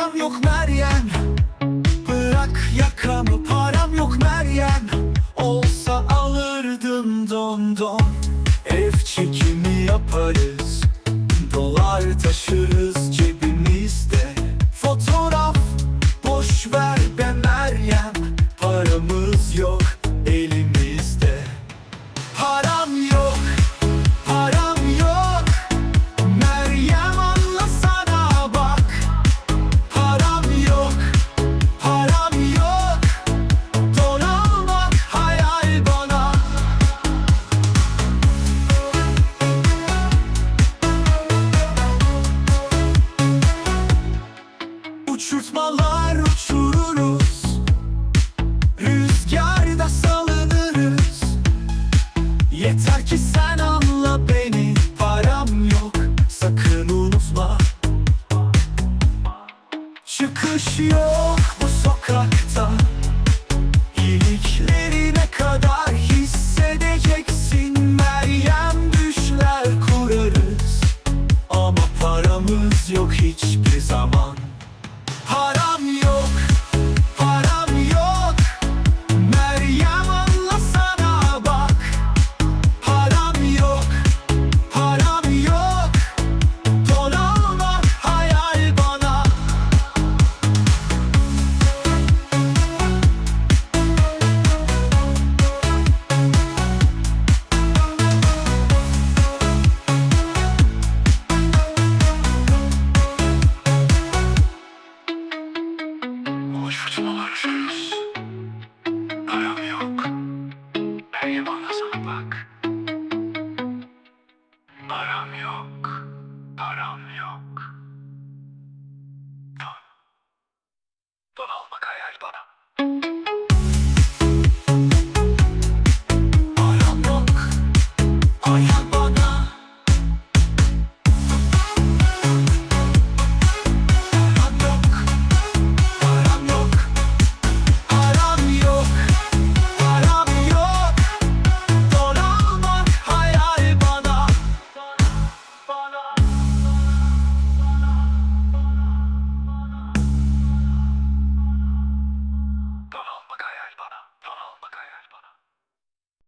Param yok Meryem. Bırak yakamı param yok Meryem. Olsa alırdım don don. Ev çekimi yaparız. Dolar taşırız Uçurtmalar uçururuz. Rüzgarda salınırız. Yeter ki sen anla beni Param yok. Sakın unutma. Çıkış yok bu sokakta Yanlış fırtınalar üşüyoruz. Yok. Hey bana sana bak. Param yok. Param yok. Don. Don almak bana.